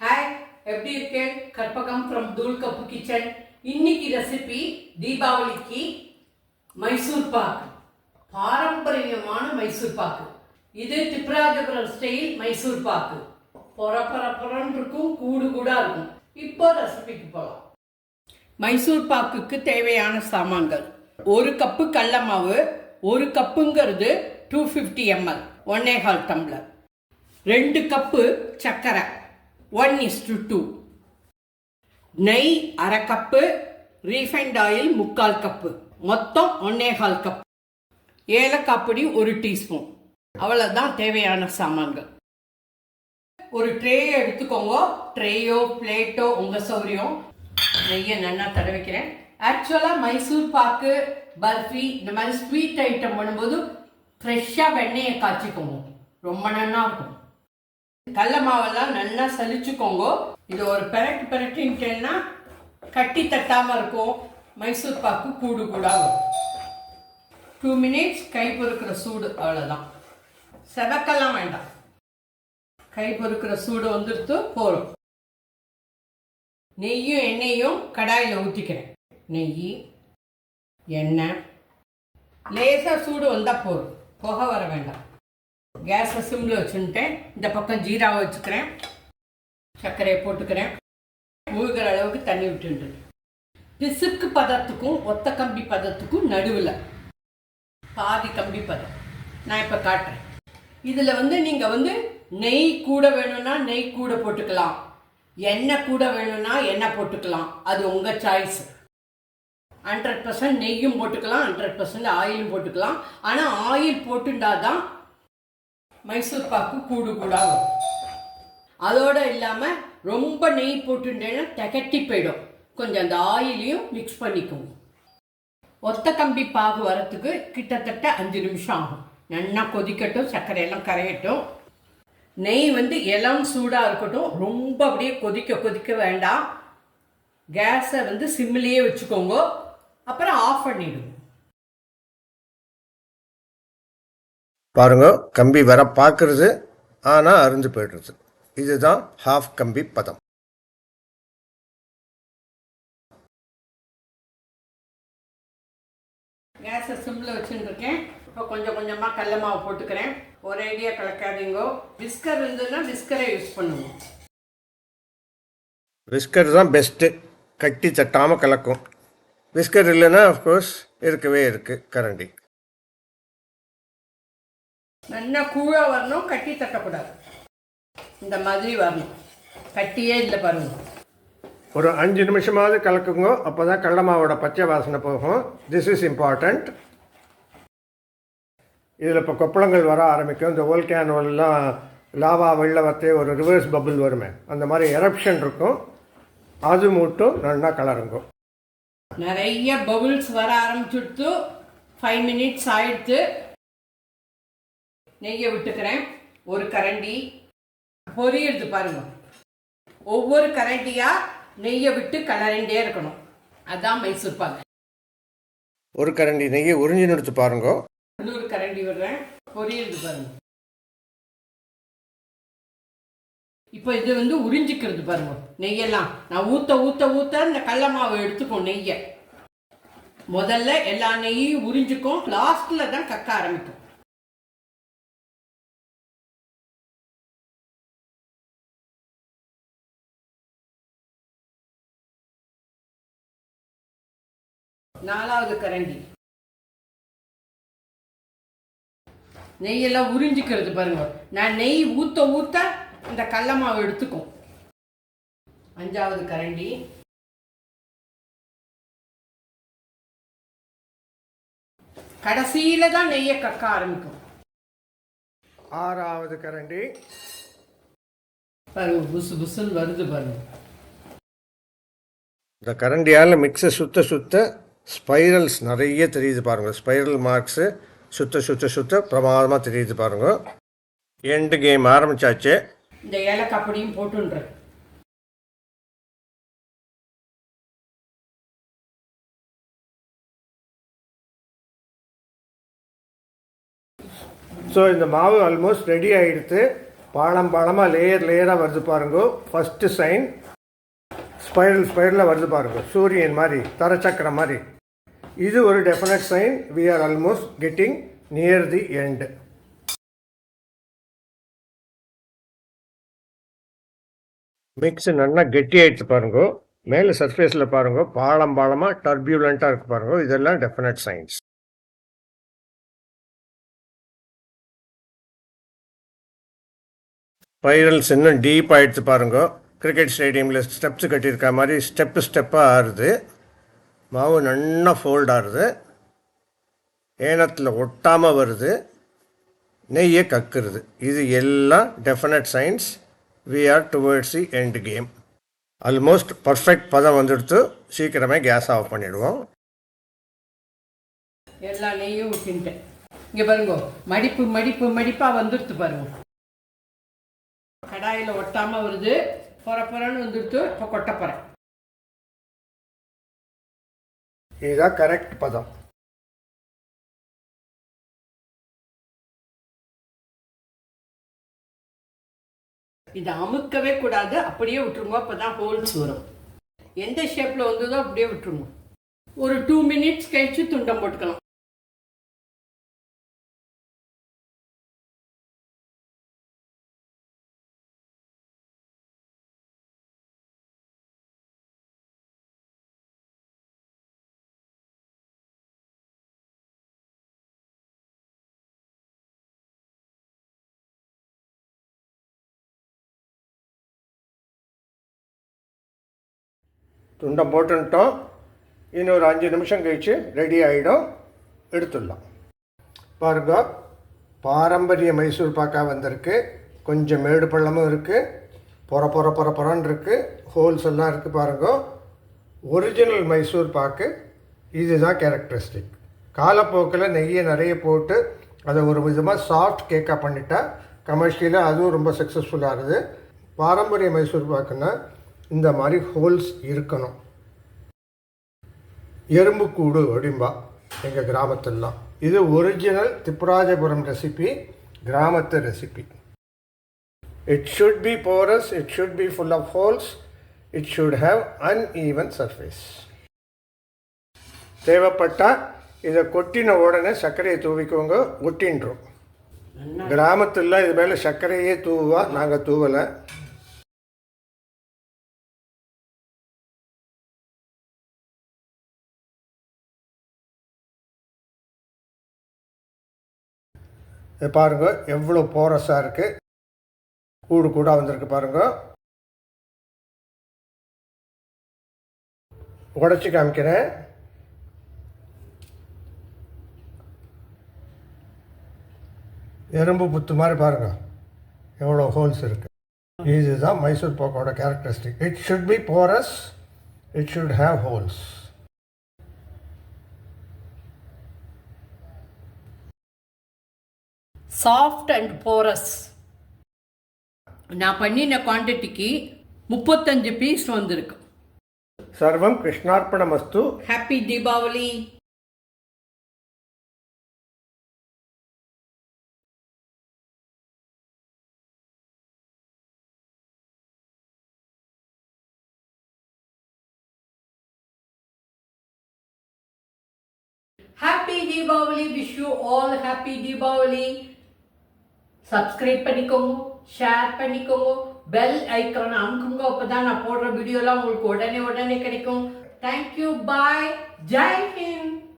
Hi எப்படி இருக்கேன்? Karpagam from தூள் கப்பு கிச்சன் இன்னைக்கு ரெசிபி தீபாவளிக்கு மைசூர் பாக்கு பாரம்பரியமான மைசூர் பாக்கு இது திப்ராஜபுரம் ஸ்டைல் மைசூர் பாக்கு பொற பொற பொறன்னு இருக்கும் கூடு கூட இருக்கும். இப்போ ரெசிபிக்கு போகலாம் மைசூர் பாக்குக்கு தேவையான சாமான்கள். ஒரு கப்பு கடல மாவு ஒரு கப்புங்கிறது டூ ஃபிஃப்டி எம்எல் ஒன்னே கால் டம்ளர் ரெண்டு கப்பு சர்க்கரை. ஒன் இஸ் டு டூ நெய் அரை கப்பு ரீஃபைண்ட் ஆயில் முக்கால் கப்பு மொத்தம் ஒன்னேகால் கப் ஏலக்காய் பொடி ஒரு டீஸ்பூன் அவ்வளோதான் தேவையான சாமான்கள். ஒரு ட்ரேயை எடுத்துக்கோங்க. ட்ரேயோ பிளேட்டோ உங்கள் சௌரியம். நெய்யை நல்லா தடவிக்கிறேன். ஆக்சுவலாக மைசூர் பாக்கு பர்ஃபி இந்த மாதிரி ஸ்வீட் ஐட்டம் பண்ணும்போது ஃப்ரெஷ்ஷாக வெண்ணெயை காய்ச்சிக்கோங்க. ரொம்ப நல்லா இருக்கும். கடல மாவெல்லாம் நல்லா சலிச்சுக்கோங்க. இது ஒரு பெரட்டு பெரட்டின்ட்டேன்னா கட்டி தட்டாமல் இருக்கும். மைசூர் பாக்கு கூடு கூடா டூ மினிட்ஸ் கை பொறுக்கிற சூடு அவ்வளோதான் செவக்கெல்லாம் வேண்டாம். கை பொறுக்கிற சூடு வந்துடுத்து போகிறோம் நெய்யும் எண்ணெயும் கடாயில் ஊற்றிக்கிறேன் நெய் எண்ணெய் லேசாக சூடு வந்தால் போதும். புகை வர வேண்டாம். கேஸ் சிம்மில் வச்சுட்டேன் இந்த பக்கம் ஜீராவை வச்சுக்கிறேன். சர்க்கரையை போட்டுக்கிறேன். மூழ்கிற அளவுக்கு தண்ணி விட்டுட்டு. பிசுக்கு பதத்துக்கும் ஒத்த கம்பி பதத்துக்கும் நடுவில். பாதி கம்பி பதம். நான் இப்போ காட்டுறேன். இதில் வந்து நீங்கள் வந்து நெய் கூட வேணும்னா நெய் கூட போட்டுக்கலாம். எண்ணெய் கூட வேணும்னா எண்ணெய் போட்டுக்கலாம். அது உங்கள் சாய்ஸ் ஹண்ட்ரட் பர்சன்ட் நெய்யும் போட்டுக்கலாம் ஹண்ட்ரட் பர்சன்ட் ஆயிலும் போட்டுக்கலாம். ஆனால் ஆயில் போட்டுண்டா தான் மைசூர் பாக்கு கூடு கூட வரும். அதோடு இல்லாமல் ரொம்ப நெய் போட்டுட்டேன்னா திகட்டி போயிடும். கொஞ்சம் அந்த ஆயிலையும் மிக்ஸ் பண்ணிக்கோங்க. ஒத்த கம்பி பாகு வரத்துக்கு கிட்டத்தட்ட அஞ்சு நிமிஷம் ஆகும். நல்லா கொதிக்கட்டும் சர்க்கரையெல்லாம் கரையட்டும். நெய் வந்து இளம் சூடாக இருக்கட்டும். ரொம்ப அப்படியே கொதிக்க கொதிக்க வேண்டாம். கேஸை வந்து சிம்மிலேயே வச்சுக்கோங்க. அப்புறம் ஆஃப் பண்ணிடுங்க. பாருங்க கம்பி வர பார்க்கறது ஆனால் அருந்து போயிடுறது. இதுதான் ஹாஃப் கம்பி பதம். கேஸை சிம்மில் வச்சுருக்கேன் இப்போ கொஞ்சம் கொஞ்சமாக கடல மாவு போட்டுக்கிறேன். ஒரேடியாக கலக்காதீங்கோ. விஸ்கர் இருந்ததுன்னா விஸ்கரை யூஸ் பண்ணுவோம் விஸ்கர் தான் பெஸ்ட்டு கட்டி தட்டாமல் கலக்கும். விஸ்கர் இல்லைன்னா அஃப்கோர்ஸ் இருக்கவே இருக்குது கரண்டி நல்லா கூழாக வரணும் கட்டி தட்டக்கூடாது. இந்த மாதிரி வரணும். கட்டியே இல்லை பாருங்க ஒரு அஞ்சு நிமிஷமாவது கலக்குங்க. அப்போ தான் கடல மாவோட பச்சை வாசனை போகும். திஸ் இஸ் இம்பார்ட்டண்ட் இதில் இப்போ கொப்பளங்கள் வர ஆரம்பிக்கும். இந்த ஓல்கேனோலாம் லாவா வெளில வரத்தே ஒரு ரிவர்ஸ் பபிள் வருமே. அந்த மாதிரி எரப்ஷன் இருக்கும். அது மட்டும் நல்லா கலருங்கும் நிறைய பபுள்ஸ் வர ஆரம்பிச்சுடுத்து ஃபைவ் மினிட்ஸ் ஆயிடுத்து நெய்யை விட்டுக்கிறேன். ஒரு கரண்டி. பொரியுது பாருங்க. ஒவ்வொரு கரண்டியாக நெய்யை விட்டு கலரிண்டே இருக்கணும். அதான் மைசூர் பாக்கு ஒரு கரண்டி நெய்யை உறிஞ்சி நிறுத்து பாருங்க. இன்னொரு கரண்டி விடுறேன். பொரியுது பாருங்க. இப்போ இது வந்து உறிஞ்சிக்கிறது பாருங்க. நெய்யெல்லாம். நான் ஊத்த ஊத்த ஊத்த இந்த கடல மாவு எடுத்துக்கும் நெய்யை. முதல்ல எல்லா நெய்யும் உறிஞ்சிக்கும். லாஸ்ட்ல தான் கக்க ஆரம்பிக்கும். நாலாவது கரண்டி. நெய்யெல்லாம் உறிஞ்சிக்கிறது பாருங்க. நான் நெய் ஊத்த ஊத்த இந்த கடல மாவு எடுத்துக்கும். அஞ்சாவது கரண்டி. கடைசியில தான் நெய்யை கக்க ஆரம்பிக்கும். ஆறாவது கரண்டி. பாருங்க புசு புசுன்னு வருது பாருங்க. இந்த கரண்டியால் மிக்ஸை சுத்த சுத்த ஸ்பைரல்ஸ் நிறைய தெரியுது பாருங்கள் ஸ்பைரல் மார்க்ஸு சுத்த சுத்த சுத்த பிரமாதமாக தெரியுது பாருங்கள் எண்டு கேம் ஆரம்பிச்சாச்சு. இந்த ஏலக்காய் பொடியும் போட்டுன்றேன். ஸோ இந்த மாவு ஆல்மோஸ்ட் ரெடி ஆகிடுத்து பாலம் பாலமாக லேயர் லேயராக வருது பாருங்க. ஃபஸ்ட்டு சைன் ஸ்பைரல் ஸ்பைரலாக வருது பாருங்க. சூரியன் மாதிரி தரச்சக்கரம் மாதிரி. இது ஒரு definite sign we are almost getting near the end mix நல்லா கெட்டி ஆயிடுச்சு பாருங்க. மேலே சர்ஃபேஸில் பாருங்க. பாலம் பாலமாக டர்பியூலண்ட்டாக இருக்கு பாருங்க. இதெல்லாம் டெஃபினட் சைன்ஸ் ஸ்பைரல்ஸ் இன்னும் டீப் ஆயிடுச்சு பாருங்க. கிரிக்கெட் ஸ்டேடியமில் ஸ்டெப்ஸ் கட்டியிருக்க மாதிரி ஸ்டெப்பு ஸ்டெப்பாக ஆறுது. மாவு நல்லா ஃபோல்ட் ஆகுது ஏனத்தில் ஒட்டாமல் வருது. நெய்யை கக்குறது. இது எல்லாம் definite signs we are towards the end game almost perfect பதம் வந்துடுத்து. சீக்கிரமே கேஸ் ஆஃப் பண்ணிவிடுவோம் எல்லா நெய்யும் விட்டுட்டேன் இங்கே பாருங்க மடிப்பு மடிப்பு மடிப்பாக வந்துடுத்து பாருங்க. கடாயில் ஒட்டாமல் வருது. பொற பொறன்னு வந்துடுத்து இப்போ கொட்ட போகிறேன் இதுதான் கரெக்ட் பதம். இதை அமுக்கவே கூடாது அப்படியே விட்டுருங்க. அப்போ தான் ஹோல்ஸ் வரும். எந்த ஷேப்பில் வந்ததோ அப்படியே விட்டுருங்க. ஒரு டூ மினிட்ஸ் கழிச்சு துண்டம் போட்டுக்கலாம். துண்டம் இன்னும் ஒரு அஞ்சு நிமிஷம் கழித்து ரெடி ஆகிடும் எடுத்துடலாம். பாருங்க பாரம்பரிய மைசூர் பாக்கா வந்திருக்கு. கொஞ்சம் மேடு பள்ளமும் இருக்குது பொற பொற பொற பொறன்னு இருக்குது ஹோல்ஸ் எல்லாம் இருக்குது பாருங்க. ஒரிஜினல் மைசூர் பாக்கு. இதுதான் கேரக்டரிஸ்டிக் காலப்போக்கில் நெய்யை நிறைய போட்டு அதை ஒரு விதமாக சாஃப்ட் கேக்காக பண்ணிட்டா கமர்ஷியலாக அதுவும் ரொம்ப சக்ஸஸ்ஃபுல்லாகுது பாரம்பரிய மைசூர் பாக்குன்னா இந்த மாதிரி ஹோல்ஸ் இருக்கணும். எறும்புக்கூடு அப்படிம்பா எங்கள் கிராமத்திலலாம். இது ஒரிஜினல் திப்புராஜபுரம் ரெசிபி கிராமத்து recipe it should be porous it should be full of holes it should have uneven surface தேவைப்பட்டால் இதை கொட்டின உடனே சர்க்கரையை தூவிக்கோங்க ஒட்டின்றோம். கிராமத்தில் இது மேலே சர்க்கரையே தூவா நாங்கள் தூவலை. இது பாருங்க எவ்வளோ போரஸாக இருக்குது கூடு கூடாக வந்திருக்கு பாருங்க. உடச்சி காமிக்கிறேன். எறும்பு புத்து மாதிரி பாருங்க. எவ்வளோ ஹோல்ஸ் இருக்குது இதுதான் Mysore போக்கோட characteristic it should be porous it should have holes soft and porous நான் பண்ணின குவான்டிட்டிக்கு முப்பத்தஞ்சு பீஸ் வந்திருக்கு சர்வம் கிருஷ்ணார்ப்பணமஸ்து happy Deepavali happy Deepavali wish you all happy Deepavali Subscribe பண்ணிக்கோங்க ஷேர் பண்ணிக்கோங்க பெல் ஐக்கான அமுக்குங்க. அப்போ தான் நான் போடுற வீடியோலாம் உங்களுக்கு உடனே உடனே கிடைக்கும். Thank you bye Jai Hind.